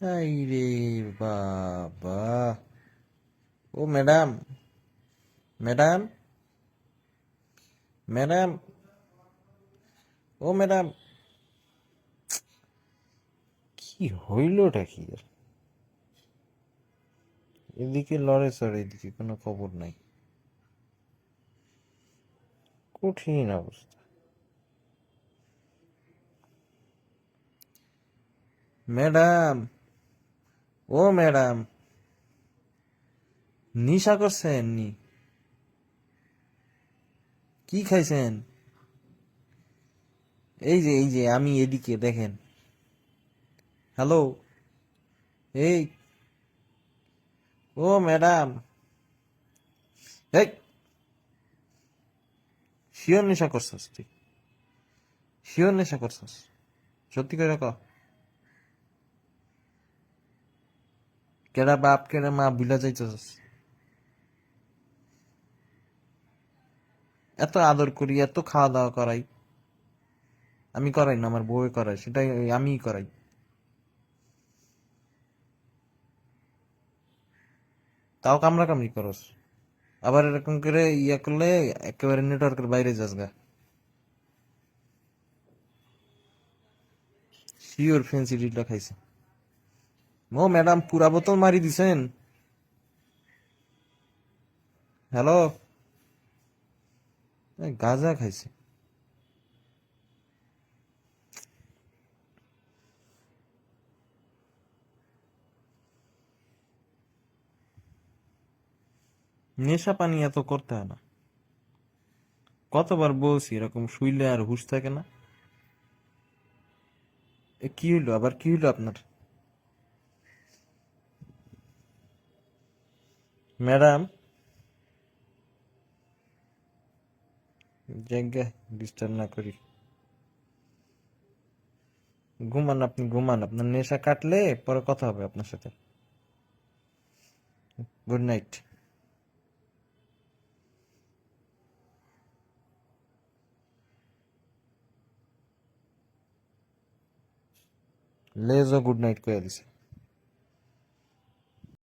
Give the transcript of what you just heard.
এই রে বাবা। ও ম্যাডাম ম্যাডাম ম্যাডাম, ও ম্যাডাম। কি হইলটা কি? এদিকে লড়ে চড়ে, এদিকে কোনো খবর নাই। কঠিন অবস্থা। ম্যাডাম ও ম্যাডাম। নিশা করছেন নি? কি খাইছেন? এই যে এই যে, আমি এদিকে, দেখেন। হ্যালো? এই। ও ম্যাডাম। শিওর নেশা করছস তুই। শিওর নেশা করছস। সত্যি করে ক। কেডা বাপ, কেডা মা বুলা যাইতেছস। এত আদর করি, এত খাওয়া দাওয়া করাই। আমি করাই না, আমার বউয়ে করাই সেটাই আমিই করাই। তাও কামড়া কামড়ি করস। আবার এরকম করে ইয়া করলে একেবারে নেটওয়ার্কের বাইরে যাস গা। শিওর ফেন্সি ডিলটা খাইছে। ও, ম্যাডাম, পুরা বোতল মারি দিছেন। হ্যালো? গাজা খাইছে। নেশা পানি এত করতে হয় না। কতবার বলছি, এরকম শুইলে আর হুশ থাকে না। কি হইল? আবার কি হইল আপনার? ম্যাডাম। জায়গা ডিস্টার্ব না করি। ঘুমান আপনি, ঘুমান। আপনার নেশা কাটলে পরে কথা হবে আপনার সাথে। গুড নাইট লেজও গুড নাইট করে দিছে।